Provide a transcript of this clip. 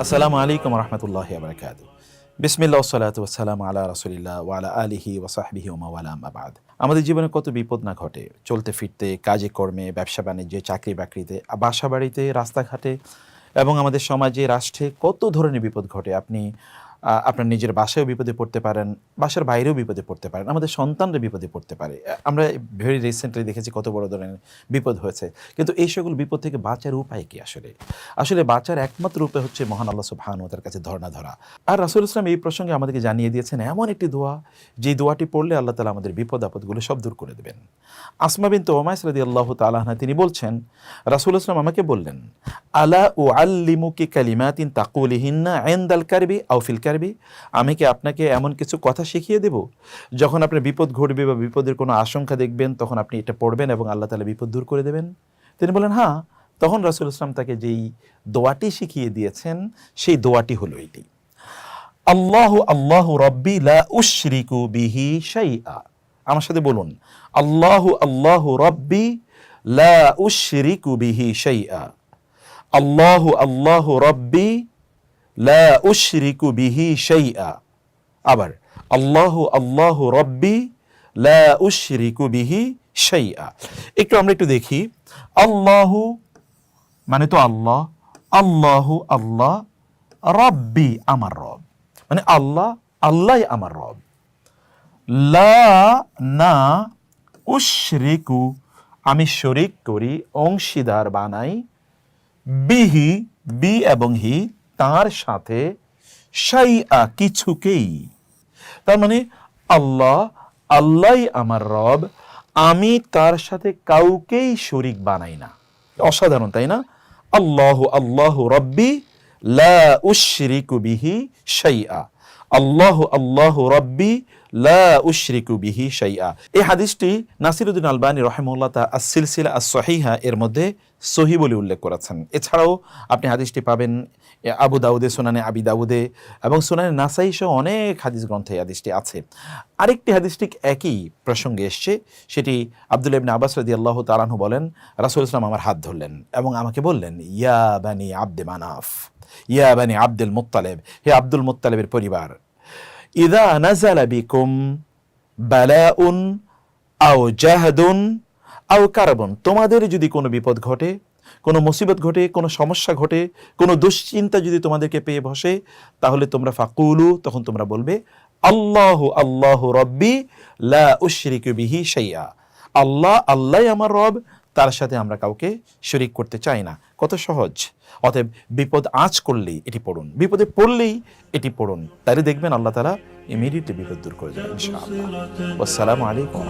আসসালামু আলাইকুম রহমতুল্লাহ আবরকাত বিসমিল্লা রাসুলিল্লাহ ওয়ালা আলিহি ওসাহাবিহি আমাদের জীবনে কত বিপদ না ঘটে, চলতে ফিরতে, কাজে কর্মে, ব্যবসা বাণিজ্যে, চাকরি বাকরিতে, বাসা বাড়িতে, রাস্তাঘাটে, এবং আমাদের সমাজে, রাষ্ট্রে কত ধরনের বিপদ ঘটে, আপনি আপনার নিজের বাসায়ও বিপদে পড়তে পারেন, বাসার বাইরেও বিপদে পড়তে পারেন, আমাদের সন্তানরা বিপদে পড়তে পারে। আমরা ভেরি রিসেন্টলি দেখেছি কত বড় ধরনের বিপদ হয়েছে। কিন্তু এই সকল বিপদ থেকে বাঁচার উপায় কি আসলে? আসলে বাঁচার একমাত্র উপায় হচ্ছে মহান আল্লাহ সুবহান তার কাছে ধর্ণা ধরা। আর রাসুল ইসলাম এই প্রসঙ্গে আমাদেরকে জানিয়ে দিয়েছেন, এমন একটি দোয়া, যে দোয়াটি পড়লে আল্লাহ তালা আমাদের বিপদ, আপদগুলো সব দূর করে দেবেন। আসমা বিন ওমাইস রাদি আল্লাহ তালাহনা তিনি বলছেন, রাসুল ইসলাম আমাকে বললেন, আলা ও আল্লিমুকি কালিমাতিন তাকুলিহিন্না এন্দাল কারবি আউফিল কারবি? আমি কি আপনাকে এমন কিছু কথা শিখিয়ে দেব? যখন আপনার বিপদ ঘটবে বা বিপদের কোনো আশঙ্কা দেখবেন, তখন আপনি এটা পড়বেন এবং আল্লাহ তালা বিপদ দূর করে দেবেন। তিনি বলেন হ্যাঁ। তখন রাসুল ইসলাম তাকে যেই দোয়াটি শিখিয়ে দিয়েছেন, সেই দোয়াটি হলো এটি। আল্লাহ আল্লাহ রব্বি লা উশরিকু বিহি শাইআ। আমার সাথে বলুন, আল্লাহ আল্লাহ রব্বি লা উশরিকু বিহি শাইআ। আল্লাহ আল্লাহ রব্বি উশরিকু বিহি শাইআ। আবার, আল্লাহ আল্লাহ রব্বি লা উশরিকু বিহি শাইআ। একটু আমরা একটু দেখি, আল্লাহ মানে তো আল্লাহ, আল্লাহু, আল্লাহ রব্বি আমার রব। মানে আল্লাহ আল্লাহ আমার রব। লা না উশরিকু, আমি শরিক করি, অংশীদার বানাই, বিহি, বি এবং হি তার সাথে সাইয়া কিছুকেই। তার মানে আল্লাহ আল্লাহ আমার রব, আমি তার সাথে কাউকেই শরিক বানাই না। অসাধারণ, তাই না? আল্লাহ আল্লাহ রব্বি লা উশরিকু বিহি শাইআ। আল্লাহ আল্লাহ রব্বি লা উশরিকু বিহি শাইআ। এই হাদিসটি নাসিরুদ্দিন আলবানী রহেমুল্লাহ তা আসিলসিলা আস সহিহা এর মধ্যে সহি বলে উল্লেখ করেছেন। এছাড়াও আপনি হাদিসটি পাবেন আবু দাউদে, সোনানে আবি দাউদে এবং সোনানে নাসাই সহ অনেক হাদিস গ্রন্থে হাদিসটি আছে। আরেকটি হাদিস ঠিক একই প্রসঙ্গে এসছে, সেটি আব্দুল ইবনে আব্বাস রাদি আল্লাহ তালাহু বলেন, রাসুল ইসলাম আমার হাত ধরলেন এবং আমাকে বললেন, ইয়া বানি আব্দে মানাফ, ইয়া বানি আব্দুল মুত্তালেব, হে আব্দুল মুত্তালেবের পরিবার ইদা নাজালা বিকুম বালাউন আও জাহাদুন আও কারাবন তোমাদের যদি কোনো বিপদ ঘটে, কোনো মুসিবত ঘটে, কোনো সমস্যা ঘটে, কোনো দুশ্চিন্তা যদি তোমাদেরকে পেয়ে বসে, তাহলে তোমরা ফাকুলু, তখন তোমরা বলবে, আল্লাহ আল্লাহ রব্বি লা উশরিকু বিহি শাইআ আল্লাহ আল্লাহ আমার রব তার সাথে আমরা কাউকে শরিক করতে চাই না। কত সহজ। অতএব বিপদ আঁচ করলেই এটি পড়ুন। বিপদে পড়লেই এটি পড়ুন। তাহলে দেখবেন আল্লাহ তালা ইমিডিয়েটলি বিপদ দূর করে দেবেন আসসালামু আলাইকুম